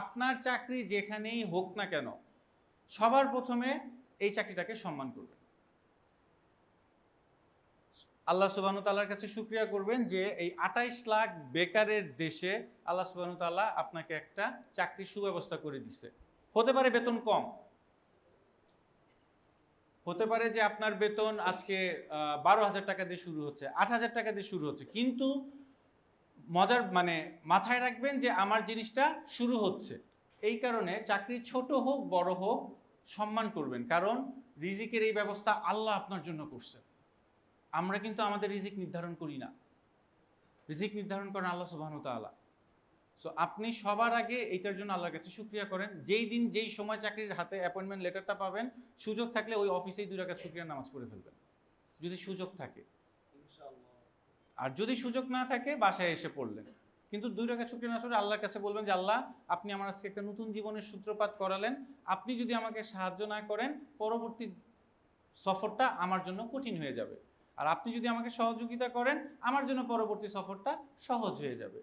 আপনার চাকরি যেখানেই হোক না কেন, সবার প্রথমে এই চাকরিটাকে সম্মান করবেন। আল্লাহ সুবাহন তাল্লার কাছে শুক্রিয়া করবেন যে এই আঠাইশ লাখ বেকারের দেশে আল্লাহ সুবাহন তাল্লাহ আপনাকে একটা চাকরির সুব্যবস্থা করে দিছে। হতে পারে বেতন কম। হতে পারে যে আপনার বেতন আজকে বারো হাজার টাকা দিয়ে শুরু হচ্ছে, আট হাজার টাকা দিয়ে শুরু হচ্ছে, কিন্তু মজার মানে মাথায় রাখবেন যে আমার জিনিসটা শুরু হচ্ছে। এই কারণে চাকরি ছোট হোক, বড় হোক, সম্মান করবেন। কারণ রিজিকের এই ব্যবস্থা আল্লাহ আপনার জন্য করছে আমরা কিন্তু আমাদের রিজিক নির্ধারণ করি না। রিজিক নির্ধারণ করেন আল্লাহ সুবাহন তাআলা। সো আপনি সবার আগে এইটার জন্য আল্লাহর কাছে শুক্রিয়া করেন। যেই দিন যেই সময় চাকরির হাতে অ্যাপয়েন্টমেন্ট লেটারটা পাবেন, সুযোগ থাকলে ওই অফিসেই দুই রাকাত শুক্রিয়া নামাজ পড়ে ফেলবেন। যদি সুযোগ থাকে। আর যদি সুযোগ না থাকে বাসায় এসে পড়লেন। কিন্তু দুই টাকা শুক্রিয়া না আল্লাহর কাছে বলবেন যে, আল্লাহ, আপনি আমার আজকে একটা নতুন জীবনের সূত্রপাত করালেন। আপনি যদি আমাকে সাহায্য না করেন, পরবর্তী সফরটা আমার জন্য কঠিন হয়ে যাবে। আর আপনি যদি আমাকে সহযোগিতা করেন, আমার জন্য পরবর্তী সফরটা সহজ হয়ে যাবে।